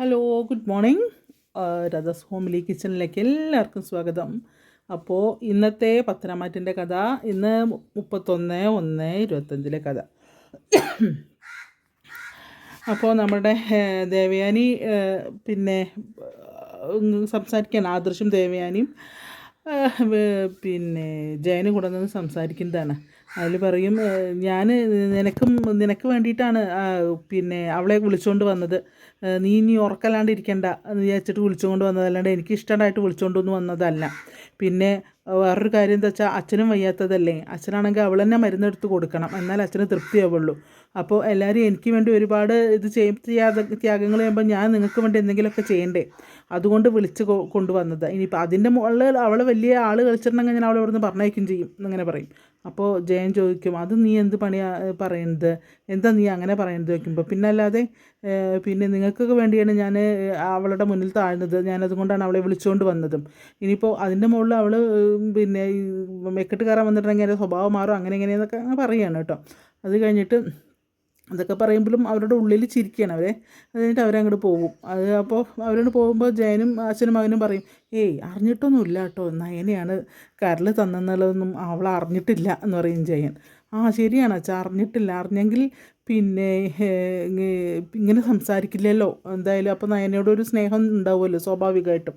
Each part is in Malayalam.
Hello good morning Rathas homely കിച്ചണിലേക്ക് എല്ലാവർക്കും സ്വാഗതം. അപ്പോൾ ഇന്നത്തെ പത്തനമാറ്റിന്റെ കഥ ഇന്ന് മുപ്പത്തൊന്ന് ഒന്ന് ഇരുപത്തഞ്ചിലെ കഥ. അപ്പോൾ നമ്മുടെ ദേവയാനി പിന്നെ സംസാരിക്കാൻ ആദർശും ദേവയാനിയും പിന്നെ ജയനും കൂടെ നിന്ന് സംസാരിക്കുന്നതാണ്. അതിൽ പറയും ഞാൻ നിനക്കും നിനക്ക് വേണ്ടിയിട്ടാണ് പിന്നെ അവളെ വിളിച്ചുകൊണ്ട് വന്നത്. നീ ഇനി ഉറക്കല്ലാണ്ട് എന്ന് വിചാരിച്ചിട്ട് വിളിച്ചുകൊണ്ട് വന്നതല്ലാണ്ട് എനിക്ക് ഇഷ്ടമായിട്ട് വിളിച്ചുകൊണ്ടൊന്നും വന്നതല്ല. പിന്നെ വേറൊരു കാര്യം എന്താ വെച്ചാൽ അച്ഛനും വയ്യാത്തതല്ലേ. അച്ഛനാണെങ്കിൽ അവൾ തന്നെ മരുന്നെടുത്ത് കൊടുക്കണം. എന്നാൽ അച്ഛന് തൃപ്തിയാവുള്ളൂ. അപ്പോൾ എല്ലാവരും എനിക്ക് വേണ്ടി ഒരുപാട് ഇത് ചെയ്യും ത്യാഗ ത്യാഗങ്ങൾ ചെയ്യുമ്പോൾ ഞാൻ നിങ്ങൾക്ക് വേണ്ടി എന്തെങ്കിലുമൊക്കെ ചെയ്യണ്ടേ? അതുകൊണ്ട് വിളിച്ച് കൊണ്ടുവന്നത്. ഇനിയിപ്പോൾ അതിന്റെ മുകളിൽ അവൾ വലിയ ആൾ കളിച്ചിട്ടുണ്ടെങ്കിൽ ഞാൻ അവളെ ഇവിടുന്ന് പറഞ്ഞയക്കും ചെയ്യും അങ്ങനെ പറയും. അപ്പോൾ ജയൻ ചോദിക്കും അത് നീ എന്ത് പണിയാ പറയുന്നത് എന്താ നീ അങ്ങനെ പറയുന്നത് ചോദിക്കുമ്പോൾ പിന്നെ അല്ലാതെ പിന്നെ നിങ്ങൾക്കൊക്കെ വേണ്ടിയാണ് ഞാൻ അവളുടെ മുന്നിൽ താഴ്ന്നത്. ഞാനതുകൊണ്ടാണ് അവളെ വിളിച്ചുകൊണ്ട് വന്നതും. ഇനിയിപ്പോൾ അതിന്റെ മുകളിൽ അവൾ പിന്നെ മെക്കെട്ട് കയറാൻ വന്നിട്ടുണ്ടെങ്കിൽ എന്റെ സ്വഭാവം മാറും അങ്ങനെ ഇങ്ങനെയെന്നൊക്കെ അങ്ങനെ പറയുകയാണ് കേട്ടോ. അത് കഴിഞ്ഞിട്ട് അതൊക്കെ പറയുമ്പോഴും അവരുടെ ഉള്ളിൽ ചിരിക്കുകയാണ് അവരെ അത് അവരങ്ങോട്ട് പോകും. അത് അപ്പോൾ അവരോട് പോകുമ്പോൾ ജയനും അച്ഛനും മകനും പറയും ഏയ് അറിഞ്ഞിട്ടൊന്നുമില്ല കേട്ടോ നയനെയാണ് കരൽ തന്നെന്നുള്ളതൊന്നും അവൾ അറിഞ്ഞിട്ടില്ല എന്ന് പറയും ജയൻ. ആ ശരിയാണ് അച്ഛാ. അറിഞ്ഞിട്ടില്ല. അറിഞ്ഞെങ്കിൽ പിന്നെ ഇങ്ങനെ സംസാരിക്കില്ലല്ലോ. എന്തായാലും അപ്പോൾ നയനയോടൊരു സ്നേഹം ഉണ്ടാവുമല്ലോ സ്വാഭാവികമായിട്ടും.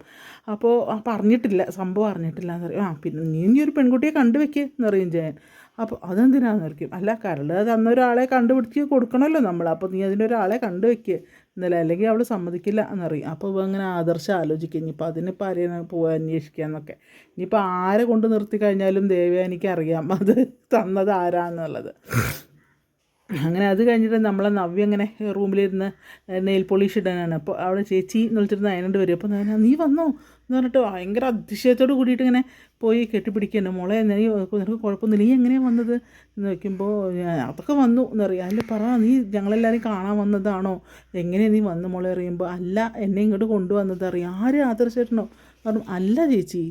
അപ്പോൾ പറഞ്ഞിട്ടില്ല. സംഭവം അറിഞ്ഞിട്ടില്ല എന്ന് പറയും. ആ പിന്നെ നീ ഒരു പെൺകുട്ടിയെ കണ്ടുവെക്ക് എന്ന് പറയും ജയൻ. അപ്പോൾ അതെന്തിനാന്ന് നിർക്കും അല്ല കരൾ അത് ഒരാളെ കണ്ടുപിടിച്ച് കൊടുക്കണമല്ലോ നമ്മൾ അപ്പോൾ നീ അതിന്റെ ഒരാളെ കണ്ടുവെക്ക്. എന്നല്ല അല്ലെങ്കിൽ അവൾ സമ്മതിക്കില്ല എന്നറിയും. അപ്പോൾ ഇവ അങ്ങനെ ആദർശം ആലോചിക്കും. ഇനിയിപ്പോൾ അതിനിപ്പോൾ ആരെയാണ് പോകാൻ അന്വേഷിക്കുക എന്നൊക്കെ. ഇനിയിപ്പോൾ ആരെ കൊണ്ട് നിർത്തി കഴിഞ്ഞാലും ദേവയാനിക്ക് അറിയാം അത് തന്നത് ആരാന്നുള്ളത്. അങ്ങനെ അത് കഴിഞ്ഞിട്ട് നമ്മളെ നവ്യ അങ്ങനെ റൂമിലിരുന്ന് നെയിൽ പോളിഷ് ഇടാനാണ്. അപ്പോൾ അവിടെ ചേച്ചി എന്ന് വിളിച്ചിരുന്ന അതിനോട് വരും. അപ്പോൾ ഞാൻ നീ വന്നോ? എന്ന് പറഞ്ഞിട്ട് ഭയങ്കര അതിശയത്തോട് കൂടിയിട്ട് ഇങ്ങനെ പോയി കെട്ടിപ്പിടിക്കുന്നു മോളെ നീ നിനക്ക് കുഴപ്പമൊന്നുമില്ല. നീ എങ്ങനെയാണ് വന്നത്? എന്ന് വയ്ക്കുമ്പോൾ അതൊക്കെ വന്നു. എന്നറിയാം അതിന്റെ പറ നീ ഞങ്ങളെല്ലാവരും കാണാൻ വന്നതാണോ? എങ്ങനെയാണ് നീ വന്നു മോളെ അറിയുമ്പോൾ അല്ല എന്നെ ഇങ്ങോട്ട് കൊണ്ടുവന്നത്. അറിയാം ആര് ആദർശേട്ടനോ? പറഞ്ഞു അല്ല ചേച്ചി.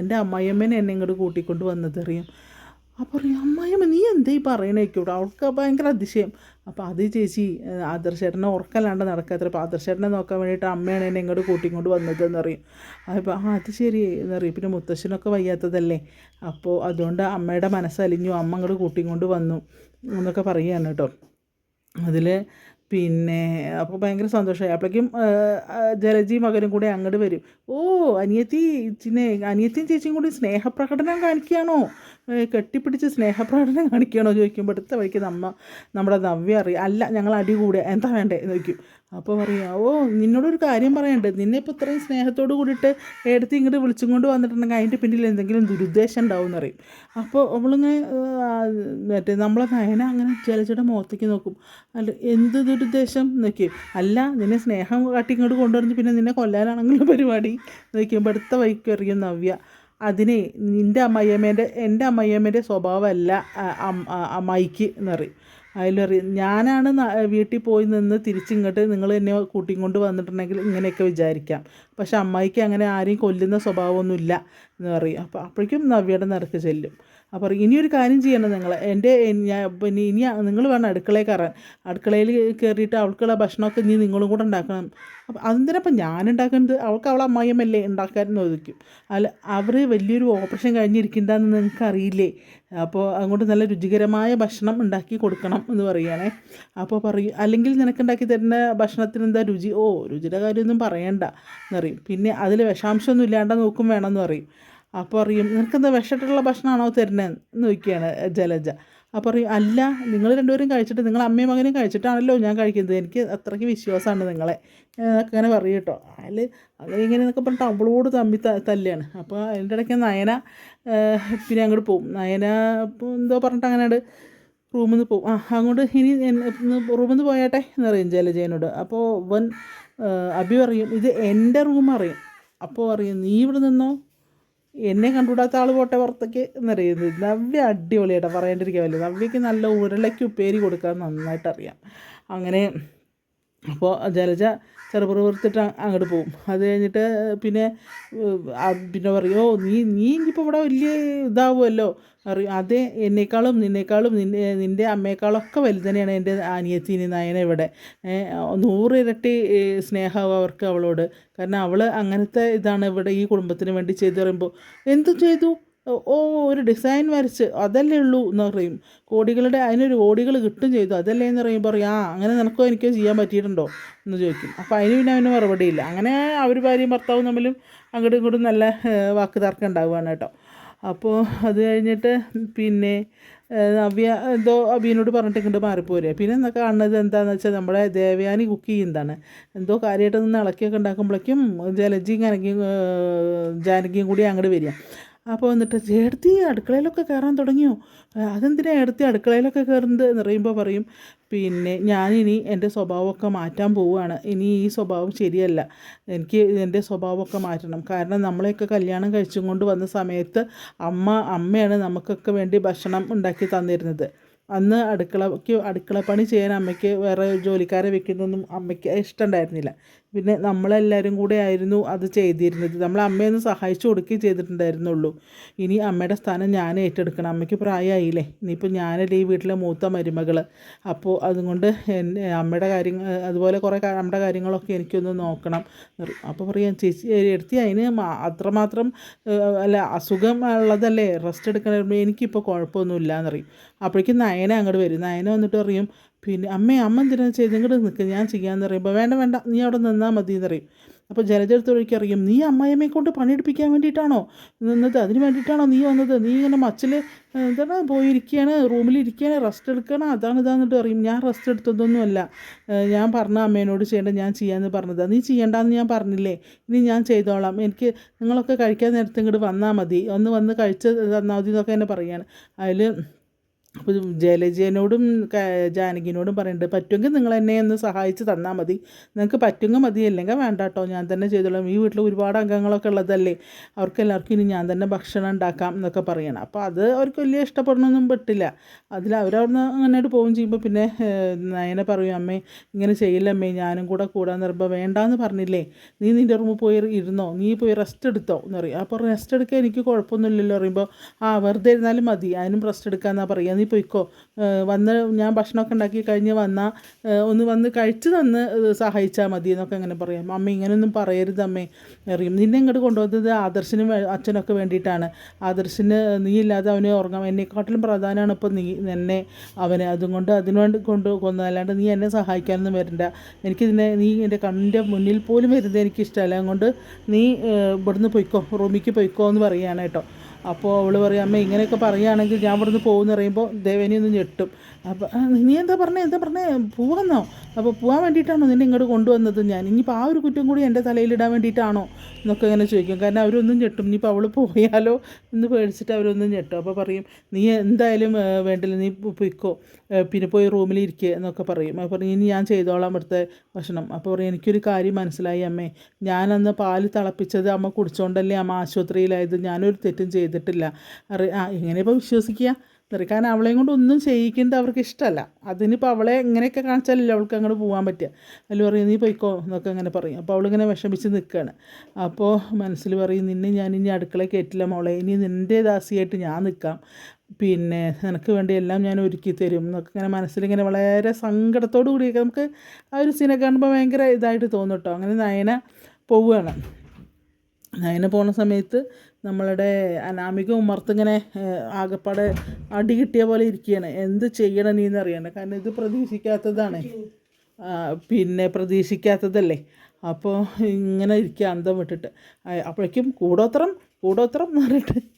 എന്റെ അമ്മായിയമ്മേനെ എന്നെ ഇങ്ങോട്ട് കൂട്ടിക്കൊണ്ട് വന്നത്. അറിയാം അപ്പോൾ പറയും അമ്മായിയമ്മ നീ എന്തേ പറയണേക്കൂടെ? അവൾക്ക് ഭയങ്കര അതിശയം. അപ്പോൾ അത് ചേച്ചി ആദർശേട്ടനെ ഉറക്കല്ലാണ്ട് നടക്കാത്ര അപ്പോൾ ആദർശേട്ടനെ നോക്കാൻ വേണ്ടിയിട്ട് അമ്മയാണ് എന്നെ ഇങ്ങോട്ട് കൂട്ടിക്കൊണ്ട് വന്നത് എന്ന് പറയും. അപ്പോൾ ആ അത് ശരി എന്ന് പറയും. പിന്നെ മുത്തശ്ശനൊക്കെ വയ്യാത്തതല്ലേ? അപ്പോൾ അതുകൊണ്ട് അമ്മയുടെ മനസ്സലിഞ്ഞു അമ്മ അങ്ങോട്ട് കൂട്ടിക്കൊണ്ട് വന്നു എന്നൊക്കെ പറയുകയാണ് കേട്ടോ. അതിൽ പിന്നെ അപ്പോൾ ഭയങ്കര സന്തോഷമായി. അപ്പോഴേക്കും ജലജി മകനും കൂടെ അങ്ങോട്ട് വരും. ഓ അനിയത്തി ചിന്നെ അനിയത്തിയും ചേച്ചിയും കൂടി സ്നേഹപ്രകടനം കാണിക്കുകയാണോ? കെട്ടിപ്പിടിച്ച് സ്നേഹപ്രകടനം കാണിക്കുകയാണോ ചോദിക്കുമ്പോൾ അടുത്ത വഴിക്ക് നമ്മ നമ്മുടെ നവ്യ അറിയാം അല്ല ഞങ്ങൾ അടി കൂടുക എന്താ വേണ്ടേ ചോദിക്കും. അപ്പോൾ പറയാം ഓ നിന്നോടൊരു കാര്യം പറയണ്ടേ. നിന്നെ ഇപ്പോൾ ഇത്രയും സ്നേഹത്തോട് കൂടിയിട്ട് എടുത്ത് ഇങ്ങോട്ട് വിളിച്ചും കൊണ്ട് വന്നിട്ടുണ്ടെങ്കിൽ അതിന്റെ പിന്നിൽ എന്തെങ്കിലും ദുരുദ്ദേശം ഉണ്ടാവും എന്നറിയും അപ്പോൾ അവളിങ്ങനെ മറ്റേ നമ്മളെ നയന അങ്ങനെ ജലജയുടെ മുഖത്തേക്ക് നോക്കും. അല്ല എന്ത് ദുരുദ്ദേശം നോക്കി. അല്ല നിന്നെ സ്നേഹം കാട്ടി ഇങ്ങോട്ട് കൊണ്ടുവന്ന് പിന്നെ നിന്നെ കൊല്ലാനാണെങ്കിലും പരിപാടി നോക്കിയുമ്പോൾ അടുത്ത വൈക്കറിയും നവ്യ. അതിനെ നിന്റെ അമ്മയമ്മേന്റെ എന്റെ അമ്മയമ്മേന്റെ സ്വഭാവമല്ല അമ്മയ്ക്ക് എന്നറി. അതിലറി ഞാനാണ് വീട്ടിൽ പോയി നിന്ന് തിരിച്ചിങ്ങോട്ട് നിങ്ങൾ എന്നെ കൂട്ടിയും കൊണ്ട് വന്നിട്ടുണ്ടെങ്കിൽ ഇങ്ങനെയൊക്കെ വിചാരിക്കാം. പക്ഷെ അമ്മായിക്ക് അങ്ങനെ ആരെയും കൊല്ലുന്ന സ്വഭാവമൊന്നുമില്ല എന്ന് പറയും അപ്പോൾ അപ്പോഴേക്കും നവ്യയുടെ നിരക്ക് ചെല്ലും. അപ്പോൾ ഇനിയൊരു കാര്യം ചെയ്യണം നിങ്ങൾ എന്റെ പിന്നെ ഇനി നിങ്ങൾ വേണം അടുക്കളയിൽ കയറാൻ. അടുക്കളയിൽ കയറിയിട്ട് അവൾക്കുള്ള ഭക്ഷണമൊക്കെ ഇനി നിങ്ങളും കൂടെ ഉണ്ടാക്കണം. അതെന്തിനപ്പം ഞാൻ ഉണ്ടാക്കുന്നത്? അവൾക്ക് അവളെ അമ്മായിയമ്മല്ലേ ഉണ്ടാക്കാൻ ചോദിക്കും. അല്ല അവർ വലിയൊരു ഓപ്പറേഷൻ കഴിഞ്ഞിരിക്കുന്നതെന്ന് നിങ്ങൾക്ക് അറിയില്ലേ അപ്പോൾ അങ്ങോട്ട് നല്ല രുചികരമായ ഭക്ഷണം ഉണ്ടാക്കി കൊടുക്കണം എന്ന് പറയുകയാണേ. അപ്പോൾ പറയും അല്ലെങ്കിൽ നിനക്ക് ഉണ്ടാക്കി തരുന്ന ഭക്ഷണത്തിന് എന്താ രുചി? ഓ രുചിയുടെ കാര്യമൊന്നും പറയണ്ട എന്നറിയും. പിന്നെ അതിൽ വിഷാംശമൊന്നും ഇല്ലാണ്ട് നോക്കും വേണമെന്ന് പറയും. അപ്പോൾ അറിയും. നിനക്കെന്താ വിഷമായിട്ടുള്ള ഭക്ഷണമാണോ തരുന്നത്? എന്ന് ചോദിക്കുകയാണ് ജലജ. അപ്പോൾ പറയും അല്ല നിങ്ങൾ രണ്ടുപേരും കഴിച്ചിട്ട് നിങ്ങൾ അമ്മയും മകനും കഴിച്ചിട്ടാണല്ലോ ഞാൻ കഴിക്കുന്നത്. എനിക്ക് അത്രയ്ക്ക് വിശ്വാസമാണ് നിങ്ങളെ. അങ്ങനെ പറയും കേട്ടോ. അതിൽ അങ്ങനെ ഇങ്ങനെ എന്നൊക്കെ പറഞ്ഞിട്ട് അവളോട് തമ്മി തല്ലാണ്. അപ്പോൾ അതിന്റെ ഇടയ്ക്ക് നയന പിന്നെ അങ്ങോട്ട് പോവും. നയന എന്തോ പറഞ്ഞിട്ട് അങ്ങനെ റൂമിൽ നിന്ന് പോകും ആ അങ്ങോട്ട് ഇനി റൂമിൽ നിന്ന് പോയാട്ടെ എന്ന് പറയും ജലജയനോട് അപ്പോൾ വൻ അഭി പറയും ഇത് എന്റെ റൂം അറിയും അപ്പോൾ പറയും നീ ഇവിടെ നിന്നോ? എന്നെ കണ്ടുകൂടാത്ത ആൾ പോട്ടെ പുറത്തേക്ക് എന്നറിയുന്നത്. നവ്യ അടിപൊളിയായിട്ടാണ് പറയേണ്ടിരിക്കാമല്ലോ നവ്യക്ക് നല്ല ഉരുളയ്ക്ക് ഉപ്പേരി കൊടുക്കാൻ നന്നായിട്ട് അറിയാം അങ്ങനെ അപ്പോൾ ജലജ ചെറുപുറത്തിട്ട് അങ്ങോട്ട് പോകും അത് കഴിഞ്ഞിട്ട് പിന്നെ പിന്നെ പറയും ഓ നീ നീ ഇനിയിപ്പോൾ ഇവിടെ വലിയ ഇതാവുമല്ലോ അറിയും അതെ എന്നേക്കാളും നിന്നേക്കാളും നിന്നെ നിന്റെ അമ്മയെക്കാളും ഒക്കെ വലുത് തന്നെയാണ് എന്റെ അനിയത്തിന് നയന ഇവിടെ. നൂറ് ഇരട്ടി സ്നേഹമാവും അവർക്ക് അവളോട്. കാരണം അവൾ അങ്ങനത്തെ ഇതാണ് ഇവിടെ ഈ കുടുംബത്തിന് വേണ്ടി ചെയ്തു പറയുമ്പോൾ എന്തു ചെയ്തു? ഓ ഒരു ഡിസൈൻ വരച്ച് അതല്ലേ ഉള്ളൂ എന്ന് പറയും. കോടികളുടെ അതിനൊരു കോടികൾ കിട്ടും ചെയ്തു. അതല്ലേ എന്ന് പറയുമ്പോൾ പറയും ആ അങ്ങനെ നിനക്കോ എനിക്കോ ചെയ്യാൻ പറ്റിയിട്ടുണ്ടോ? എന്ന് ചോദിക്കും. അപ്പോൾ അതിന് പിന്നെ അവന് മറുപടിയില്ല അങ്ങനെ അവർ ഭാര്യയും ഭർത്താവും തമ്മിലും അങ്ങോട്ടും ഇങ്ങോട്ടും നല്ല വാക്ക് തർക്കം ഉണ്ടാവുകയാണ് കേട്ടോ. അപ്പോൾ അത് കഴിഞ്ഞിട്ട് പിന്നെ നവ്യ എന്തോ അബീനോട് പറഞ്ഞിട്ട് ഇങ്ങോട്ട് മാറിപ്പോരുക പിന്നെ എന്താ കാണുന്നത്? എന്താണെന്ന് വെച്ചാൽ നമ്മുടെ ദേവയാനി കുക്ക് ചെയ്യുന്നതാണ് എന്തോ കാര്യമായിട്ട് നിന്ന് ഇളക്കിയൊക്കെ ഉണ്ടാക്കുമ്പോഴേക്കും ജലജിയും കനകിയും ജാനകിയും കൂടി അങ്ങോട്ട് വരിക. അപ്പോൾ എന്നിട്ട് ചേർത്തി അടുക്കളയിലൊക്കെ കയറാൻ തുടങ്ങിയോ? അതെന്തിനാണ് അതെന്തിനാ എടുത്തി അടുക്കളയിലൊക്കെ കയറുന്നത്? എന്ന് പറയുമ്പോൾ പറയും പിന്നെ ഞാനിനി എന്റെ സ്വഭാവമൊക്കെ മാറ്റാൻ പോവുകയാണ്. ഇനി ഈ സ്വഭാവം ശരിയല്ല. എനിക്ക് എന്റെ സ്വഭാവമൊക്കെ മാറ്റണം. കാരണം നമ്മളെയൊക്കെ കല്യാണം കഴിച്ചും കൊണ്ട് വന്ന സമയത്ത് അമ്മ അമ്മയാണ് നമുക്കൊക്കെ വേണ്ടി ഭക്ഷണം ഉണ്ടാക്കി തന്നിരുന്നത്. അന്ന് അടുക്കളയ്ക്ക് അടുക്കളപ്പണി ചെയ്യാൻ അമ്മയ്ക്ക് വേറെ ജോലിക്കാരെ വെക്കുന്നൊന്നും അമ്മയ്ക്ക് ഇഷ്ടമുണ്ടായിരുന്നില്ല പിന്നെ നമ്മളെല്ലാവരും കൂടെ ആയിരുന്നു അത് ചെയ്തിരുന്നത്. നമ്മൾ അമ്മയൊന്ന് സഹായിച്ചു കൊടുക്കുകയും ചെയ്തിട്ടുണ്ടായിരുന്നുള്ളൂ. ഇനി അമ്മയുടെ സ്ഥാനം ഞാൻ ഏറ്റെടുക്കണം. അമ്മയ്ക്ക് പ്രായമായില്ലേ? ഇനിയിപ്പോൾ ഞാനല്ലേ ഈ വീട്ടിലെ മൂത്ത മരുമകൾ അപ്പോൾ അതുകൊണ്ട് അമ്മയുടെ കാര്യങ്ങൾ അതുപോലെ കുറേ നമ്മുടെ കാര്യങ്ങളൊക്കെ എനിക്കൊന്ന് നോക്കണം. അപ്പോൾ പറയാം ചേച്ചി എടുത്തി അതിന് അത്രമാത്രം അല്ല അസുഖം ഉള്ളതല്ലേ? റെസ്റ്റ് എടുക്കണ എനിക്കിപ്പോൾ കുഴപ്പമൊന്നുമില്ല എന്നറിയും അപ്പോഴേക്കും നയന അങ്ങോട്ട് വരും. നയന വന്നിട്ട് പറയും പിന്നെ അമ്മേ അമ്മ എന്തിനാ ചെയ്ത്? ഇങ്ങോട്ട് നിൽക്കുക ഞാൻ ചെയ്യാമെന്ന് പറയുമ്പോൾ വേണ്ട വേണ്ട നീ അവിടെ നിന്നാൽ മതി എന്ന് പറയും. അപ്പോൾ ജലജടുത്തൊഴിക്ക് അറിയും നീ അമ്മായിയമ്മയെ കൊണ്ട് പണിയെടുപ്പിക്കാൻ വേണ്ടിയിട്ടാണോ നിന്നത്? അതിന് വേണ്ടിയിട്ടാണോ നീ വന്നത്? നീ ഇങ്ങനെ മച്ചിൽ എന്താണ് പോയിരിക്കുകയാണ് റൂമിലിരിക്കുകയാണ് റെസ്റ്റ് എടുക്കണം അതാണ് ഇതാന്നിട്ട് പറയും. ഞാൻ റെസ്റ്റ് എടുത്തതൊന്നുമല്ല. ഞാൻ പറഞ്ഞ അമ്മേനോട് ചെയ്യേണ്ട ഞാൻ ചെയ്യാമെന്ന് പറഞ്ഞതാണ് നീ ചെയ്യേണ്ടെന്ന് ഞാൻ പറഞ്ഞില്ലേ? ഇനി ഞാൻ ചെയ്തോളാം. എനിക്ക് നിങ്ങളൊക്കെ കഴിക്കാൻ നേരത്തെ ഇങ്ങോട്ട് വന്നാൽ മതി. ഒന്ന് വന്ന് കഴിച്ച് തന്നാൽ മതി എന്നൊക്കെ എന്നെ പറയുകയാണ് അതിൽ അപ്പോൾ ജലജയനോടും ക- ജാനകിനോടും പറയുന്നുണ്ട് പറ്റുമെങ്കിൽ നിങ്ങൾ എന്നെ ഒന്ന് സഹായിച്ച് തന്നാൽ മതി. നിങ്ങൾക്ക് പറ്റുമെങ്കിൽ മതി അല്ലെങ്കിൽ വേണ്ട കേട്ടോ ഞാൻ തന്നെ ചെയ്തോളാം. ഈ വീട്ടിൽ ഒരുപാട് അംഗങ്ങളൊക്കെ ഉള്ളതല്ലേ? അവർക്ക് എല്ലാവർക്കും ഇനി ഞാൻ തന്നെ ഭക്ഷണം ഉണ്ടാക്കാം എന്നൊക്കെ പറയണം. അപ്പോൾ അത് അവർക്ക് വലിയ ഇഷ്ടപ്പെടണമൊന്നും പെട്ടില്ല. അതിൽ അവരവിടുന്ന് അങ്ങനെയായിട്ട് പോവുകയും ചെയ്യുമ്പോൾ പിന്നെ നയനെ പറയും അമ്മേ ഇങ്ങനെ ചെയ്യില്ല അമ്മേ. ഞാനും കൂടെ കൂടാൻ പറയുമ്പോൾ വേണ്ടാന്ന് പറഞ്ഞില്ലേ? നീ നിന്റെ റൂമിൽ പോയി ഇരുന്നോ? നീ പോയി റെസ്റ്റ് എടുത്തോ? എന്ന് പറയും. അപ്പോൾ റെസ്റ്റ് എടുക്കാൻ എനിക്ക് കുഴപ്പമൊന്നുമില്ലല്ലോ. പറയുമ്പോൾ ആ വെറുതെ ഇരുന്നാലും മതി. അതിനും റെസ്റ്റ് എടുക്കാമെന്നാണ് പറയുക. നീ പോയിക്കോ. പൊയ്ക്കോ വന്ന് ഞാൻ ഭക്ഷണമൊക്കെ ഉണ്ടാക്കി കഴിഞ്ഞ് വന്നാൽ ഒന്ന് വന്ന് കഴിച്ച് തന്ന് സഹായിച്ചാൽ മതി എന്നൊക്കെ അങ്ങനെ പറയാം. അമ്മ ഇങ്ങനെയൊന്നും പറയരുത് അമ്മേ. അറിയും നിന്നെ ഇങ്ങോട്ട് കൊണ്ടുവന്നത് ആദർശിനും അച്ഛനൊക്കെ വേണ്ടിയിട്ടാണ്. ആദർശിന് നീ ഇല്ലാതെ അവനെ ഉറങ്ങാം എന്നെക്കാട്ടിലും പ്രധാനമാണ് ഇപ്പോൾ നീ എന്നെ അവന് അതുകൊണ്ട് അതിനുവേണ്ടി കൊണ്ട് കൊന്നതല്ലാണ്ട് നീ എന്നെ സഹായിക്കാനൊന്നും വരണ്ട. എനിക്കിതിനെ നീ എന്റെ കണ്ണിന്റെ മുന്നിൽ പോലും വരുന്നത് എനിക്കിഷ്ടമല്ല. അതുകൊണ്ട് നീ ഇവിടുന്ന് പൊയ്ക്കോ റൂമിക്ക് പൊയ്ക്കോ എന്ന് പറയുകയാണ് കേട്ടോ. അപ്പോൾ അവൾ പറയും അമ്മ ഇങ്ങനെയൊക്കെ പറയുകയാണെങ്കിൽ ഞാൻ ഇവിടുന്ന് പോകുമെന്ന് പറയുമ്പോൾ ദേവനി ഒന്ന് ഞെട്ടും. അപ്പോൾ "ആ, നീ എന്താ പറഞ്ഞേ എന്താ പറഞ്ഞേ? പോവാന്നോ? അപ്പോൾ പോകാൻ വേണ്ടിയിട്ടാണോ നിന്നെ ഇങ്ങോട്ട് കൊണ്ടുവന്നത്? ഞാൻ ഇനിയിപ്പോൾ ആ ഒരു കുറ്റം കൂടി എന്റെ തലയിലിടാൻ വേണ്ടിയിട്ടാണോ എന്നൊക്കെ ഇങ്ങനെ ചോദിക്കും. കാരണം അവരൊന്നും ഞെട്ടും. ഇനിയിപ്പോൾ അവൾ പോയാലോ എന്ന് പേടിച്ചിട്ട് അവരൊന്നും ഞെട്ടും. അപ്പോൾ പറയും നീ എന്തായാലും വേണ്ടില്ല. നീ പൊയ്ക്കോ. പിന്നെ പോയി റൂമിൽ ഇരിക്കുക എന്നൊക്കെ പറയും. അപ്പോൾ പറയും ഇനി ഞാൻ ചെയ്തോളാം ഇവിടുത്തെ ഭക്ഷണം. അപ്പോൾ പറയും എനിക്കൊരു കാര്യം മനസ്സിലായി അമ്മേ. ഞാനന്ന് പാൽ തിളപ്പിച്ചത് അമ്മ കുടിച്ചോണ്ടല്ലേ അമ്മ ആശുപത്രിയിലായത്. ഞാനൊരു തെറ്റും ചെയ്തിട്ടില്ല. അറി ആ എങ്ങനെയപ്പോൾ വിശ്വസിക്കുക കാരണം അവളെയും കൊണ്ട് ഒന്നും ചെയ്യിക്കുന്നത് അവർക്ക് ഇഷ്ടമല്ല. അതിനിപ്പോൾ അവളെ ഇങ്ങനെയൊക്കെ കാണിച്ചാലല്ലേ അവൾക്ക് അങ്ങോട്ട് പോകാൻ പറ്റുക. അല്ല പറയും നീ പൊയ്ക്കോ എന്നൊക്കെ അങ്ങനെ പറയും. അപ്പോൾ അവളിങ്ങനെ വിഷമിച്ച് നിൽക്കുകയാണ് അപ്പോൾ മനസ്സിൽ പറയും നിന്നെ ഞാൻ ഇനി അടുക്കളയിൽ കയറ്റില്ല മോളെ. ഇനി നിന്റെ ദാസിയായിട്ട് ഞാൻ നിൽക്കാം പിന്നെ നിനക്ക് വേണ്ടി എല്ലാം ഞാൻ ഒരുക്കി തരും എന്നൊക്കെ ഇങ്ങനെ മനസ്സിലിങ്ങനെ വളരെ സങ്കടത്തോടു കൂടിയൊക്കെ നമുക്ക് ആ ഒരു സീനെ കാണുമ്പോൾ ഭയങ്കര ഇതായിട്ട് തോന്നും കേട്ടോ അങ്ങനെ നയന പോവുകയാണ് നയന പോണ സമയത്ത് നമ്മളുടെ അനാമിക ഉമ്മർത്തിങ്ങനെ ഇങ്ങനെ ആകെപ്പാടെ അടി കിട്ടിയ പോലെ ഇരിക്കുകയാണ്. എന്ത് ചെയ്യണം നീ എന്നറിയണം കാരണം ഇത് പ്രതീക്ഷിക്കാത്തതാണ്. പിന്നെ പ്രതീക്ഷിക്കാത്തതല്ലേ? അപ്പോൾ ഇങ്ങനെ ഇരിക്കുക അന്തം വിട്ടിട്ട്. അപ്പോഴേക്കും കൂടോത്രം കൂടോത്രം എന്ന് പറഞ്ഞിട്ട്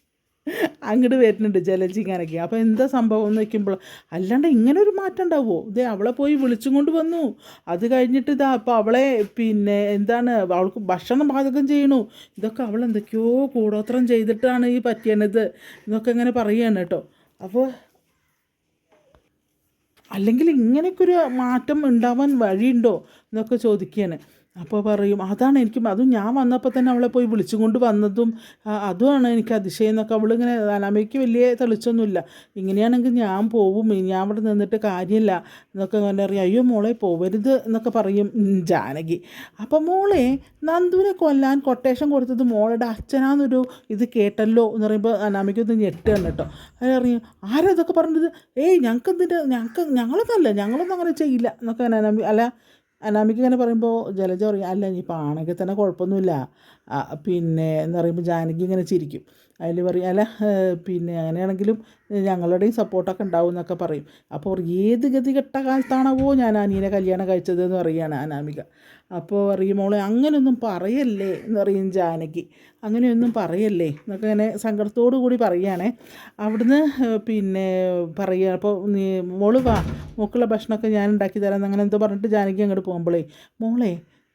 അങ്ങോട്ട് വരുന്നുണ്ട് ജലജിങ്ങാനൊക്കെ. അപ്പോൾ എന്താ സംഭവം എന്ന് വയ്ക്കുമ്പോൾ അല്ലാണ്ട് ഇങ്ങനെ ഒരു മാറ്റം ഉണ്ടാവുമോ ഇതേ അവളെ പോയി വിളിച്ചും കൊണ്ട് വന്നു. അത് കഴിഞ്ഞിട്ട് ഇതാ അപ്പോൾ അവളെ പിന്നെ എന്താണ് അവൾക്ക് ഭക്ഷണം പാചകം ചെയ്യണു. ഇതൊക്കെ അവൾ എന്തൊക്കെയോ കൂടോത്രം ചെയ്തിട്ടാണ് ഈ പറ്റിയണത് എന്നൊക്കെ ഇങ്ങനെ പറയുകയാണ് കേട്ടോ. അപ്പോൾ അല്ലെങ്കിൽ ഇങ്ങനെയൊക്കെ ഒരു മാറ്റം ഉണ്ടാവാൻ വഴിയുണ്ടോ എന്നൊക്കെ ചോദിക്കുകയാണ് അപ്പോൾ പറയും അതാണ് എനിക്ക് അതും ഞാൻ വന്നപ്പോൾ തന്നെ അവളെ പോയി വിളിച്ചും കൊണ്ട് വന്നതും അതുമാണ് എനിക്ക് അതിശയം എന്നൊക്കെ അവളിങ്ങനെ അനാമയ്ക്ക് വലിയ തെളിച്ചൊന്നുമില്ല. ഇങ്ങനെയാണെങ്കിൽ ഞാൻ പോവും ഞാൻ അവിടെ നിന്നിട്ട് കാര്യമില്ല എന്നൊക്കെ അങ്ങനെ അറിയാം അയ്യോ മോളെ പോവരുത് എന്നൊക്കെ പറയും ജാനകി. അപ്പം മോളെ നന്ദുവിനെ കൊല്ലാൻ കൊട്ടേഷൻ കൊടുത്തത് മോളുടെ അച്ഛനാന്നൊരു ഇത് കേട്ടല്ലോ എന്ന് പറയുമ്പോൾ അനാമയ്ക്കൊന്ന് ഞെട്ടുകയാണ് കേട്ടോ അതറിയാം ആരാ ഇതൊക്കെ പറഞ്ഞത്? ഏയ് ഞങ്ങൾക്ക് എന്തിന്റെ ഞങ്ങൾക്ക് ഞങ്ങളൊന്നല്ല ഞങ്ങളൊന്നും അങ്ങനെ ചെയ്യില്ല എന്നൊക്കെ അനാമി അല്ല അനാമിക്ക് ഇങ്ങനെ പറയുമ്പോൾ ജലജ പറയും അല്ല ഇനി ആണെങ്കിൽ തന്നെ കുഴപ്പമൊന്നുമില്ല. പിന്നെ എന്ന് പറയുമ്പോൾ ജാനകി ഇങ്ങനെ ചിരിക്കും. അതിൽ പറയും അല്ല പിന്നെ അങ്ങനെയാണെങ്കിലും ഞങ്ങളുടെയും സപ്പോർട്ടൊക്കെ ഉണ്ടാവും എന്നൊക്കെ പറയും. അപ്പോൾ ഏത് ഗതികെട്ട കാലത്താണവോ ഞാൻ അനിയനെ കല്യാണം കഴിച്ചത് എന്ന് പറയുകയാണ് അനാമിക. അപ്പോൾ പറയും മോളെ അങ്ങനെയൊന്നും പറയല്ലേ എന്ന് പറയും ജാനകി. അങ്ങനെയൊന്നും പറയല്ലേ എന്നൊക്കെ ഇങ്ങനെ സങ്കടത്തോടു കൂടി പറയുകയാണേ. അവിടുന്ന് പിന്നെ പറയുക അപ്പോൾ നീ മോൾ വാ മോക്കുള്ള ഭക്ഷണമൊക്കെ ഞാൻ ഉണ്ടാക്കി തരാം അങ്ങനെ എന്തോ പറഞ്ഞിട്ട് ജാനകി അങ്ങോട്ട് പോകുമ്പോഴേ മോളെ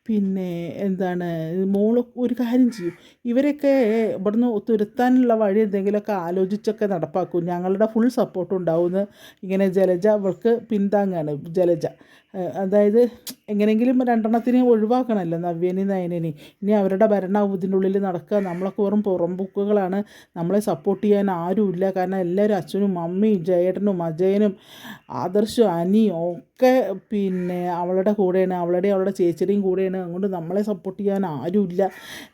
പിന്നെ എന്താണ് മോൾ ഒരു കാര്യം ചെയ്യും. ഇവരൊക്കെ ഇവിടുന്ന് തുരുത്താനുള്ള വഴി എന്തെങ്കിലുമൊക്കെ ആലോചിച്ചൊക്കെ നടപ്പാക്കും. ഞങ്ങളുടെ ഫുൾ സപ്പോർട്ട് ഉണ്ടാവുമെന്ന് ഇങ്ങനെ ജലജ അവൾക്ക് പിന്താങ്ങാണ്. ജലജ. അതായത് എങ്ങനെയെങ്കിലും രണ്ടെണ്ണത്തിനെ ഒഴിവാക്കണമല്ലോ നവ്യനെയും നയനനി ഇനി അവരുടെ ഭരണം ഇതിന്റെ ഉള്ളിൽ നടക്കുക. നമ്മളൊക്കെ വെറും പുറംബുക്കുകളാണ് നമ്മളെ സപ്പോർട്ട് ചെയ്യാൻ ആരുമില്ല. കാരണം എല്ലാവരും അച്ഛനും അമ്മയും ജയേട്ടനും അജയനും ആദർശും അനിയും ഒക്കെ പിന്നെ അവളുടെ കൂടെയാണ്. അവളുടെ അവളുടെ ചേച്ചിയുടെയും കൂടെയാണ്. അതുകൊണ്ട് നമ്മളെ സപ്പോർട്ട് ചെയ്യാൻ ആരുമില്ല.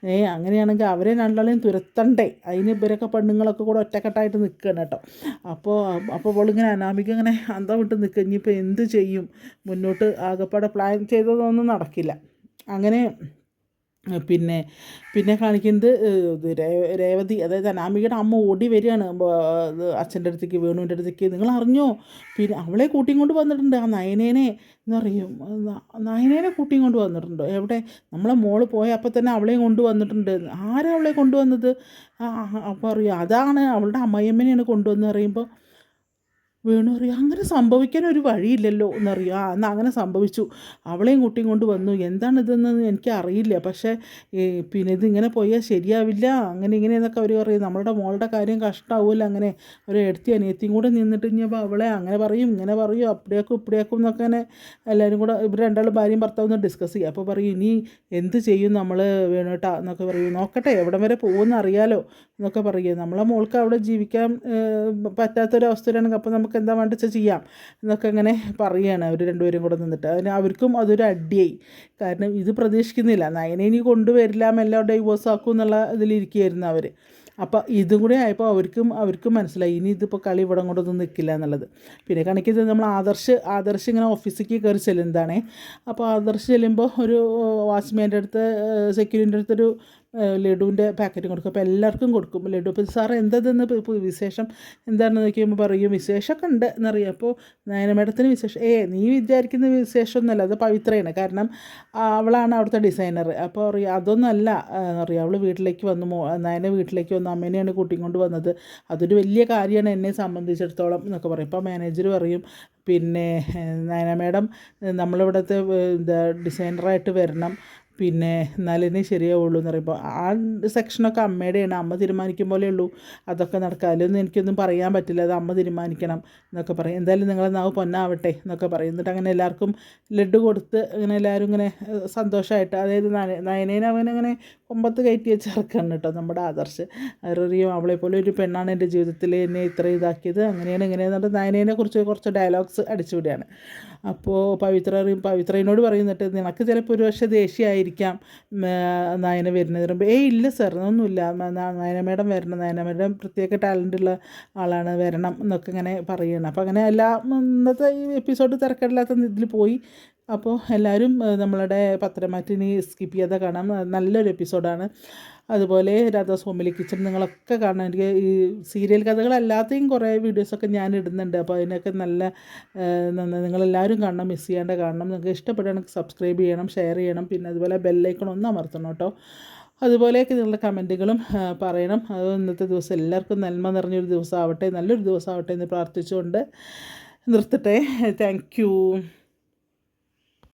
ഏ അങ്ങനെയാണെങ്കിൽ അവരെ രണ്ടാളെയും തുരത്തണ്ടേ? അതിന് ഇവരൊക്കെ പെണ്ണുങ്ങളൊക്കെ കൂടെ ഒറ്റക്കെട്ടായിട്ട് നിൽക്കുകയാണ് കേട്ടോ. അപ്പോൾ അപ്പോൾ അവളിങ്ങനെ അനാമിക ഇങ്ങനെ അന്തം വിട്ട് നിൽക്കുക. ഇനിയിപ്പോൾ എന്ത് ചെയ്യും? മുന്നോട്ട് ആകപ്പാടെ പ്ലാൻ ചെയ്തതൊന്നും നടക്കില്ല. അങ്ങനെ പിന്നെ പിന്നെ കാണിക്കുന്നത് രേവതി അതായത് അനാമികയുടെ അമ്മ ഓടി വരികയാണ്. അച്ഛന്റെ അടുത്തേക്ക് വേണുവിന്റെ അടുത്തേക്ക്. നിങ്ങൾ അറിഞ്ഞോ പിന്നെ അവളെ കൂട്ടിയും കൊണ്ട് വന്നിട്ടുണ്ട്. ആ നയനേനെ എന്ന് പറയും നയനേനെ കൂട്ടിയും കൊണ്ട് വന്നിട്ടുണ്ടോ. എവിടെ? നമ്മളെ മോൾ പോയ അപ്പം തന്നെ അവളെയും കൊണ്ട് വന്നിട്ടുണ്ട്. ആരാ അവളെ കൊണ്ടുവന്നത് അപ്പോൾ അറിയാം അതാണ് അവളുടെ അമ്മയമ്മനെയാണ് കൊണ്ടുവന്ന് പറയുമ്പോൾ വേണു അറിയാം അങ്ങനെ സംഭവിക്കാൻ ഒരു വഴിയില്ലല്ലോ എന്നറിയാം. ആ അങ്ങനെ സംഭവിച്ചു. അവളെയും കുട്ടിയും കൊണ്ട് വന്നു. എന്താണിതെന്ന് എനിക്ക് അറിയില്ല പക്ഷേ പിന്നെ ഇതിങ്ങനെ പോയാൽ ശരിയാവില്ല. അങ്ങനെ ഇങ്ങനെ എന്നൊക്കെ അവർ പറയും. നമ്മളുടെ മോളുടെ കാര്യം കഷ്ടമാവുമല്ലോ അങ്ങനെ. ഒരു എടുത്തി അനിയത്തിയും കൂടെ നിന്നിട്ട് ഇനിയപ്പോൾ അവളെ അങ്ങനെ പറയും ഇങ്ങനെ പറയും അപ്പടിയാക്കും ഇപ്പടിയാക്കും എന്നൊക്കെ അങ്ങനെ എല്ലാവരും കൂടെ ഇവർ രണ്ടാളും ഭാര്യയും ഭർത്താവും ഡിസ്കസ് ചെയ്യും. അപ്പോൾ പറയും ഇനി എന്ത് ചെയ്യും നമ്മൾ വേണോട്ടാ? എന്നൊക്കെ പറയും. നോക്കട്ടെ എവിടം വരെ പോകുമെന്ന് അറിയാലോ എന്നൊക്കെ പറയുക നമ്മളെ മോൾക്ക് അവിടെ ജീവിക്കാൻ പറ്റാത്തൊരവസ്ഥയിലാണെങ്കിൽ അപ്പോൾ നമുക്ക് എന്താ വേണ്ട വെച്ചാൽ ചെയ്യാം എന്നൊക്കെ അങ്ങനെ പറയുകയാണ് അവർ രണ്ടുപേരും കൂടെ നിന്നിട്ട്. അതിന് അവർക്കും അതൊരു അടിയായി. കാരണം ഇത് പ്രതീക്ഷിക്കുന്നില്ല. നയനെ ഇനി കൊണ്ടുവരില്ല എല്ലാം ഡൈവേഴ്സ് ആക്കും എന്നുള്ള ഇതിലിരിക്കുകയായിരുന്നു അവർ അപ്പോൾ ഇതും കൂടി ആയപ്പോൾ അവർക്കും അവർക്കും മനസ്സിലായി. ഇനി ഇതിപ്പോൾ കളി ഇവിടെ കൊണ്ടൊന്നും നിൽക്കില്ല എന്നുള്ളത്. പിന്നെ കണക്കിത് നമ്മൾ ആദർശ് ആദർശ് ഇങ്ങനെ ഓഫീസിലേക്ക് കയറി ചെല്ലുന്നതാണേ. അപ്പോൾ ആദർശ് ചെല്ലുമ്പോൾ ഒരു വാച്ച്മാന്റെ അടുത്ത് സെക്യൂരിന്റെ അടുത്തൊരു ലഡുവിന്റെ പാക്കറ്റ് കൊടുക്കും. അപ്പോൾ എല്ലാവർക്കും കൊടുക്കും. ലഡു. അപ്പോൾ സാർ ഇപ്പൊ വിശേഷം എന്താണെന്ന് നോക്കിയുമ്പോൾ പറയും. വിശേഷമൊക്കെ ഉണ്ട് എന്നറിയാം. അപ്പോൾ നയന മേഡത്തിന് വിശേഷം ഏ നീ വിചാരിക്കുന്ന വിശേഷമൊന്നുമല്ല. അത് പവിത്രയാണ്. കാരണം അവളാണ് അവിടുത്തെ ഡിസൈനർ അപ്പോൾ അറിയാം അതൊന്നല്ല. അറിയാം. അവൾ വീട്ടിലേക്ക് വന്നു. മോ നയന വീട്ടിലേക്ക് വന്നു. അമ്മേനെയാണ് കൂട്ടിയും കൊണ്ട് വന്നത്. അതൊരു വലിയ കാര്യമാണ് എന്നെ സംബന്ധിച്ചിടത്തോളം എന്നൊക്കെ പറയും. ഇപ്പോൾ മാനേജർ പറയും പിന്നെ നയന മേഡം നമ്മളിവിടുത്തെ എന്താ ഡിസൈനറായിട്ട് വരണം. പിന്നെ എന്നാലേ ശരിയാവുള്ളൂ എന്ന് പറയുമ്പോൾ ആ സെക്ഷനൊക്കെ അമ്മയുടെയാണ് അമ്മ തീരുമാനിക്കും പോലെ ഉള്ളൂ. അതൊക്കെ നടക്കുക അതിലൊന്നും എനിക്കൊന്നും പറയാൻ പറ്റില്ല. അത് അമ്മ തീരുമാനിക്കണം എന്നൊക്കെ പറയും. എന്തായാലും നിങ്ങളെ നാവ് പൊന്നാവട്ടെ എന്നൊക്കെ പറയും. എന്നിട്ട് അങ്ങനെ എല്ലാവർക്കും ലഡു കൊടുത്ത് അങ്ങനെ എല്ലാവരും ഇങ്ങനെ സന്തോഷമായിട്ട് അതായത് നയ- നയനേനെ അവനങ്ങനെ കൊമ്പത്ത് കയറ്റി വെച്ച് ഇറക്കാണ് കേട്ടോ നമ്മുടെ ആദർശ്. അവരറിയും അവളെ പോലെ ഒരു പെണ്ണാണ് എന്റെ ജീവിതത്തിൽ എന്നെ ഇത്ര ഇതാക്കിയത്. അങ്ങനെയാണ് ഇങ്ങനെയെന്നിട്ട് നയനേനെ കുറിച്ച് കുറച്ച് ഡയലോഗ്സ് അടിച്ചുവിടുകയാണ്. അപ്പോൾ പവിത്ര പവിത്രയോട് പറയുന്നിട്ട് നിനക്ക് ചിലപ്പോൾ ഒരു പക്ഷേ ദേഷ്യമായിരിക്കാം ഉം, ആ, നയന വരുന്നത് പറയുമ്പോൾ ഏയ് ഇല്ല സാർ ഒന്നുമില്ല നയന മേഡം വരണം. നയന മേഡം പ്രത്യേക ടാലന്റ് ഉള്ള ആളാണ് വരണം എന്നൊക്കെ ഇങ്ങനെ പറയുകയാണ് അപ്പോൾ അങ്ങനെ എല്ലാ ഇന്നത്തെ ഈ എപ്പിസോഡ് തിരക്കില്ലാത്ത ഇതിൽ പോയി. അപ്പോൾ എല്ലാവരും നമ്മളുടെ പത്രമാറ്റിനി സ്കിപ്പ് ചെയ്യാതെ കാണാം. നല്ലൊരു എപ്പിസോഡാണ് അതുപോലെ രാധാസ്വാമിലി കിച്ചൺ നിങ്ങളൊക്കെ കാണാൻ എനിക്ക് ഈ സീരിയൽ കഥകളല്ലാത്തെയും കുറേ വീഡിയോസൊക്കെ ഞാൻ ഇടുന്നുണ്ട്. അപ്പോൾ അതിനൊക്കെ നല്ല നിങ്ങളെല്ലാവരും കാണണം. മിസ് ചെയ്യാണ്ട് കാണണം. നിങ്ങൾക്ക് ഇഷ്ടപ്പെടുകയാണെങ്കിൽ സബ്സ്ക്രൈബ് ചെയ്യണം ഷെയർ ചെയ്യണം. പിന്നെ അതുപോലെ ബെല്ലൈക്കൺ ഒന്ന് അമർത്തണം കേട്ടോ. അതുപോലെയൊക്കെ നിങ്ങളുടെ കമന്റുകളും പറയണം. അത് ഇന്നത്തെ ദിവസം എല്ലാവർക്കും നന്മ നിറഞ്ഞൊരു ദിവസമാവട്ടെ. നല്ലൊരു ദിവസമാവട്ടെ എന്ന് പ്രാർത്ഥിച്ചുകൊണ്ട് നിർത്തട്ടെ. താങ്ക്